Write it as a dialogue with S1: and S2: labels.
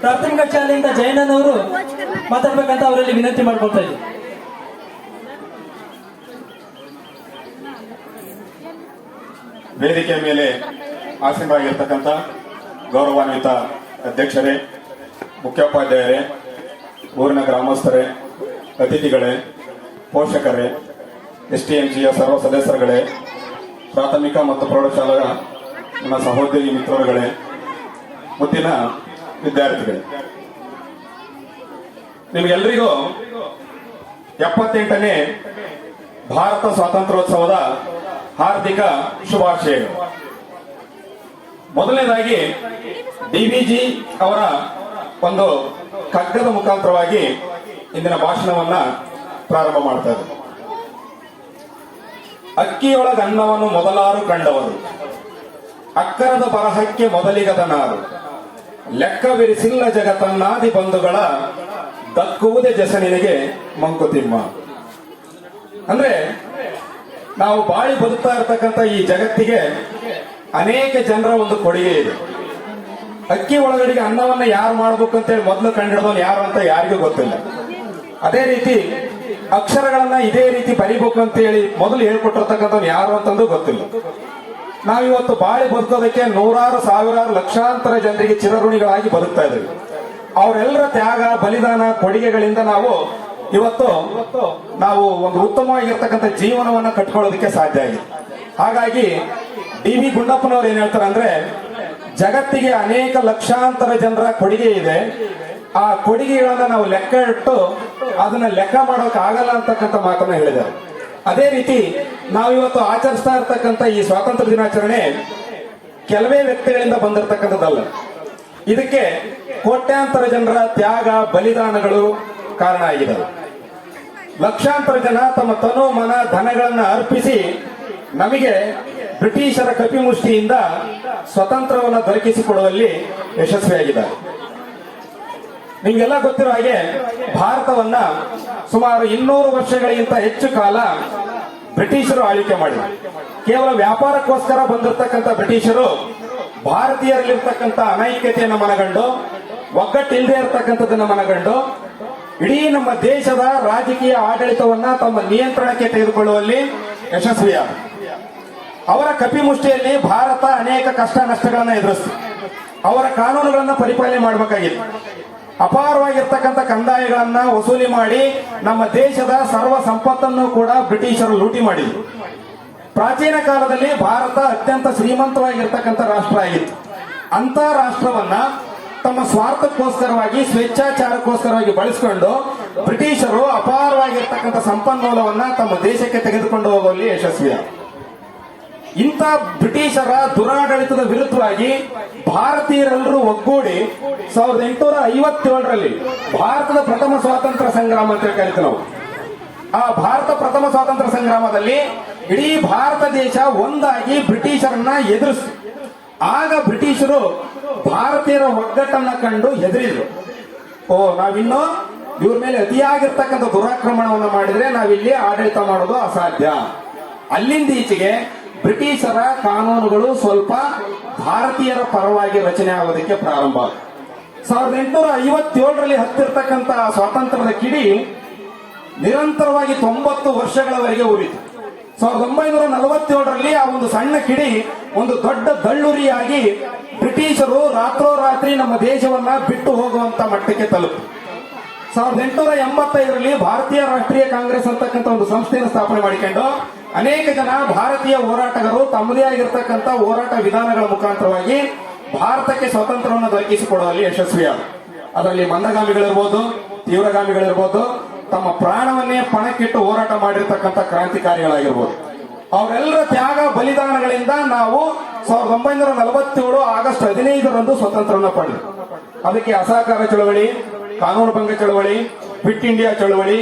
S1: ಪ್ರಾಥಮಿಕ ಶಾಲೆಯಿಂದ ಜಯಣ್ಣನವರು ಮಾತಾಡ್ಬೇಕಂತ ಅವರಲ್ಲಿ ವಿನಂತಿ ಮಾಡ್ಕೊಳ್ತಾ ಇದ್ದೀವಿ
S2: ವೇದಿಕೆಯ ಮೇಲೆ ಆಸೀನರಾಗಿರ್ತಕ್ಕಂಥ ಗೌರವಾನ್ವಿತ ಅಧ್ಯಕ್ಷರೇ, ಮುಖ್ಯೋಪಾಧ್ಯಾಯರೇ, ಊರಿನ ಗ್ರಾಮಸ್ಥರೇ, ಅತಿಥಿಗಳೇ, ಪೋಷಕರೇ ಎಸ್ ಟಿ ಎಂ ಜಿಯ ಸರ್ವ ಸದಸ್ಯರುಗಳೇ, ಪ್ರಾಥಮಿಕ ಮತ್ತು ಪ್ರೌಢಶಾಲೆಯ ನನ್ನ ಸಹೋದ್ಯೋಗಿ ಮಿತ್ರರುಗಳೇ ಮುದ್ದಿನ ವಿದ್ಯಾರ್ಥಿಗಳೇ. ನಿಮಗೆಲ್ಲರಿಗೂ ಎಪ್ಪತ್ತೆಂಟನೇ ಭಾರತ ಸ್ವಾತಂತ್ರ್ಯೋತ್ಸವದ ಹಾರ್ದಿಕ ಶುಭಾಶಯಗಳು. ಮೊದಲನೇದಾಗಿ ಡಿವಿಜಿ ಅವರ ಒಂದು ಕಗ್ಗದ ಮುಖಾಂತರವಾಗಿ ಇಂದಿನ ಭಾಷಣವನ್ನ ಪ್ರಾರಂಭ ಮಾಡ್ತಾ ಇದ್ದಾರೆ ಅಕ್ಕಿಯೊಳಗ ಅನ್ನವನ್ನು ಮೊದಲಾರು ಕಂಡವರು, ಅಕ್ಕರದ ಬರಹಕ್ಕೆ ಮೊದಲಿಗದ ನಾರು ಲೆಕ್ಕವಿರಿಸಿಲ್ಲ ಜಗತ್ತನ್ನಾದಿ ಬಂಧುಗಳ, ದಕ್ಕುವುದೇ ಜಸನಿನಿಗೆ ಮಂಕುತಿಮ್ಮ. ಅಂದ್ರೆ, ನಾವು ಬಾಳಿ ಬದುಕ್ತಾ ಇರತಕ್ಕಂತ ಈ ಜಗತ್ತಿಗೆ ಅನೇಕ ಜನರ ಒಂದು ಕೊಡುಗೆ ಇದೆ. ಅಕ್ಕಿ ಒಳಗಡೆಗೆ ಅನ್ನವನ್ನ ಯಾರು ಮಾಡ್ಬೇಕು ಅಂತೇಳಿ ಮೊದಲು ಕಂಡಿಡಿದವನು ಯಾರು ಅಂತ ಯಾರಿಗೂ ಗೊತ್ತಿಲ್ಲ. ಅದೇ ರೀತಿ ಅಕ್ಷರಗಳನ್ನ ಇದೇ ರೀತಿ ಬರಿಬೇಕು ಅಂತ ಹೇಳಿ ಮೊದಲು ಹೇಳ್ಕೊಟ್ಟಿರ್ತಕ್ಕಂಥವ್ನು ಯಾರು ಅಂತಂದು ಗೊತ್ತಿಲ್ಲ. ನಾವಿವತ್ತು ಬಾಳಿ ಬದುಕೋದಕ್ಕೆ ನೂರಾರು, ಸಾವಿರಾರು ಲಕ್ಷಾಂತರ ಜನರಿಗೆ ಚಿರಋಣಿಗಳಾಗಿ ಬದುಕ್ತಾ ಇದ್ದೀವಿ. ಅವರೆಲ್ಲರ ತ್ಯಾಗ, ಬಲಿದಾನ, ಕೊಡುಗೆಗಳಿಂದ ನಾವು ಇವತ್ತು ನಾವು ಒಂದು ಉತ್ತಮವಾಗಿರ್ತಕ್ಕಂಥ ಜೀವನವನ್ನ ಕಟ್ಕೊಳ್ಳೋದಕ್ಕೆ ಸಾಧ್ಯ ಆಗಿದೆ. ಹಾಗಾಗಿ ಡಿ ವಿ ಗುಂಡಪ್ಪನವ್ರು ಏನ್ ಹೇಳ್ತಾರೆ ಅಂದ್ರೆ, ಜಗತ್ತಿಗೆ ಅನೇಕ ಲಕ್ಷಾಂತರ ಜನರ ಕೊಡುಗೆ ಇದೆ. ಆ ಕೊಡುಗೆಗಳನ್ನ ನಾವು ಲೆಕ್ಕ ಇಟ್ಟು ಅದನ್ನ ಲೆಕ್ಕ ಮಾಡೋಕೆ ಆಗಲ್ಲ ಅಂತಕ್ಕಂಥ ಮಾತನ್ನ ಹೇಳಿದ್ದಾರೆ. ಅದೇ ರೀತಿ ನಾವಿವತ್ತು ಆಚರಿಸ್ತಾ ಇರ್ತಕ್ಕಂಥ ಈ ಸ್ವಾತಂತ್ರ್ಯ ದಿನಾಚರಣೆ ಕೆಲವೇ ವ್ಯಕ್ತಿಗಳಿಂದ ಬಂದಿರತಕ್ಕಂಥದ್ದಲ್ಲ. ಇದಕ್ಕೆ ಕೋಟ್ಯಾಂತರ ಜನರ ತ್ಯಾಗ, ಬಲಿದಾನಗಳು ಕಾರಣ ಆಗಿದೆ ಲಕ್ಷಾಂತರ ಜನ ತಮ್ಮ ತನು ಮನ ಧನಗಳನ್ನು ಅರ್ಪಿಸಿ ನಮಗೆ ಬ್ರಿಟಿಷರ ಕಪಿಮುಷ್ಟಿಯಿಂದ ಸ್ವತಂತ್ರವನ್ನು ದೊರಕಿಸಿಕೊಡುವಲ್ಲಿ ಯಶಸ್ವಿಯಾಗಿದ್ದಾರೆ. ನಿಮ್ಗೆಲ್ಲ ಗೊತ್ತಿರೋ ಹಾಗೆ ಭಾರತವನ್ನ ಸುಮಾರು ಇನ್ನೂರು ವರ್ಷಗಳಿಗಿಂತ ಹೆಚ್ಚು ಕಾಲ ಬ್ರಿಟಿಷರು ಆಳ್ವಿಕೆ ಮಾಡಿದ್ರು. ಕೇವಲ ವ್ಯಾಪಾರಕ್ಕೋಸ್ಕರ ಬಂದಿರತಕ್ಕಂಥ ಬ್ರಿಟಿಷರು ಭಾರತೀಯರಲ್ಲಿರ್ತಕ್ಕಂಥ ಅನೈಕ್ಯತೆಯನ್ನು ಮನಗಂಡು, ಒಗ್ಗಟ್ಟಿಲ್ಲದೆ ಇರತಕ್ಕಂಥದ್ದನ್ನು ಮನಗಂಡು, ಇಡೀ ನಮ್ಮ ದೇಶದ ರಾಜಕೀಯ ಆಡಳಿತವನ್ನ ತಮ್ಮ ನಿಯಂತ್ರಣಕ್ಕೆ ತೆಗೆದುಕೊಳ್ಳುವಲ್ಲಿ ಯಶಸ್ವಿಯಾದ ಅವರ ಕಪಿಮುಷ್ಟಿಯಲ್ಲಿ ಭಾರತ ಅನೇಕ ಕಷ್ಟ ನಷ್ಟಗಳನ್ನು ಎದುರಿಸಿತು. ಅವರ ಕಾನೂನುಗಳನ್ನು ಪರಿಪಾಲನೆ ಮಾಡಬೇಕಾಗಿತ್ತು. ಅಪಾರವಾಗಿರ್ತಕ್ಕಂಥ ಕಂದಾಯಗಳನ್ನ ವಸೂಲಿ ಮಾಡಿ ನಮ್ಮ ದೇಶದ ಸರ್ವ ಸಂಪತ್ತನ್ನು ಕೂಡ ಬ್ರಿಟಿಷರು ಲೂಟಿ ಮಾಡಿದ್ರು. ಪ್ರಾಚೀನ ಕಾಲದಲ್ಲಿ ಭಾರತ ಅತ್ಯಂತ ಶ್ರೀಮಂತವಾಗಿರ್ತಕ್ಕಂಥ ರಾಷ್ಟ್ರ ಆಗಿತ್ತು. ಅಂತ ರಾಷ್ಟ್ರವನ್ನ ತಮ್ಮ ಸ್ವಾರ್ಥಕ್ಕೋಸ್ಕರವಾಗಿ, ಸ್ವೇಚ್ಛಾಚಾರಕ್ಕೋಸ್ಕರವಾಗಿ ಬಳಸಿಕೊಂಡು ಬ್ರಿಟಿಷರು ಅಪಾರವಾಗಿರ್ತಕ್ಕಂಥ ಸಂಪನ್ಮೂಲವನ್ನ ತಮ್ಮ ದೇಶಕ್ಕೆ ತೆಗೆದುಕೊಂಡು ಹೋಗುವಲ್ಲಿ ಯಶಸ್ವಿಯಾದ ಇಂಥ ಬ್ರಿಟಿಷರ ದುರಾಡಳಿತದ ವಿರುದ್ಧವಾಗಿ ಭಾರತೀಯರೆಲ್ಲರೂ ಒಗ್ಗೂಡಿ ಸಾವಿರದ ಎಂಟುನೂರ ಐವತ್ತೇಳರಲ್ಲಿ ಭಾರತದ ಪ್ರಥಮ ಸ್ವಾತಂತ್ರ್ಯ ಸಂಗ್ರಾಮ ಅಂತ ಕರಿತೀವಿ ನಾವು. ಆ ಭಾರತ ಪ್ರಥಮ ಸ್ವಾತಂತ್ರ್ಯ ಸಂಗ್ರಾಮದಲ್ಲಿ ಇಡೀ ಭಾರತ ದೇಶ ಒಂದಾಗಿ ಬ್ರಿಟಿಷರನ್ನ ಎದುರಿಸಿ, ಆಗ ಬ್ರಿಟಿಷರು ಭಾರತೀಯರ ಒಗ್ಗಟ್ಟನ್ನ ಕಂಡು ಹೆದರಿದ್ರು. ಓ, ನಾವಿನ್ನು ಇವ್ರ ಮೇಲೆ ಅತಿಯಾಗಿರ್ತಕ್ಕಂಥ ದುರಾಕ್ರಮಣವನ್ನು ಮಾಡಿದ್ರೆ ನಾವಿಲ್ಲಿ ಆಡಳಿತ ಮಾಡೋದು ಅಸಾಧ್ಯ. ಅಲ್ಲಿಂದ ಈಚೆಗೆ ಬ್ರಿಟಿಷರ ಕಾನೂನುಗಳು ಸ್ವಲ್ಪ ಭಾರತೀಯರ ಪರವಾಗಿ ರಚನೆ ಆಗೋದಕ್ಕೆ ಪ್ರಾರಂಭ. ಸಾವಿರದ ಎಂಟುನೂರ ಐವತ್ತೇಳರಲ್ಲಿ ಹತ್ತಿರ್ತಕ್ಕಂಥ ಸ್ವಾತಂತ್ರ್ಯದ ಕಿಡಿ ನಿರಂತರವಾಗಿ ತೊಂಬತ್ತು ವರ್ಷಗಳವರೆಗೆ ಉರಿತು ಸಾವಿರದ ಒಂಬೈನೂರ ನಲವತ್ತೇಳರಲ್ಲಿ ಆ ಒಂದು ಸಣ್ಣ ಕಿಡಿ ಒಂದು ದೊಡ್ಡ ದಳ್ಳುರಿಯಾಗಿ ಬ್ರಿಟಿಷರು ರಾತ್ರೋರಾತ್ರಿ ನಮ್ಮ ದೇಶವನ್ನ ಬಿಟ್ಟು ಹೋಗುವಂತ ಮಟ್ಟಕ್ಕೆ ತಲುಪು ಸಾವಿರದ ಎಂಟುನೂರ ಎಂಬತ್ತೈದರಲ್ಲಿ ಭಾರತೀಯ ರಾಷ್ಟ್ರೀಯ ಕಾಂಗ್ರೆಸ್ ಅಂತಕ್ಕಂಥ ಒಂದು ಸಂಸ್ಥೆಯನ್ನು ಸ್ಥಾಪನೆ ಮಾಡಿಕೊಂಡು ಅನೇಕ ಜನ ಭಾರತೀಯ ಹೋರಾಟಗಾರರು ತಮ್ಮದೇ ಆಗಿರ್ತಕ್ಕಂಥ ಹೋರಾಟ ವಿಧಾನಗಳ ಮುಖಾಂತರವಾಗಿ ಭಾರತಕ್ಕೆ ಸ್ವಾತಂತ್ರ್ಯವನ್ನು ದೊರಕಿಸಿಕೊಡುವಲ್ಲಿ ಯಶಸ್ವಿಯಾದ ಅದರಲ್ಲಿ ಮಂದಗಾಮಿಗಳಿರ್ಬೋದು, ತೀವ್ರಗಾಮಿಗಳಿರ್ಬೋದು, ತಮ್ಮ ಪ್ರಾಣವನ್ನೇ ಪಣಕ್ಕಿಟ್ಟು ಹೋರಾಟ ಮಾಡಿರ್ತಕ್ಕಂಥ ಕ್ರಾಂತಿಕಾರಿಗಳಾಗಿರ್ಬೋದು. ಅವರೆಲ್ಲರ ತ್ಯಾಗ ಬಲಿದಾನಗಳಿಂದ ನಾವು ಸಾವಿರದ ಒಂಬೈನೂರ ನಲವತ್ತೇಳು ಆಗಸ್ಟ್ ಹದಿನೈದರಂದು ಸ್ವತಂತ್ರವನ್ನು ಪಡೆದು ಅದಕ್ಕೆ ಅಸಹಕಾರ ಚಳವಳಿ, ಕಾನೂನು ಭಂಗ ಚಳವಳಿ, ಕ್ವಿಟ್ ಇಂಡಿಯಾ ಚಳವಳಿ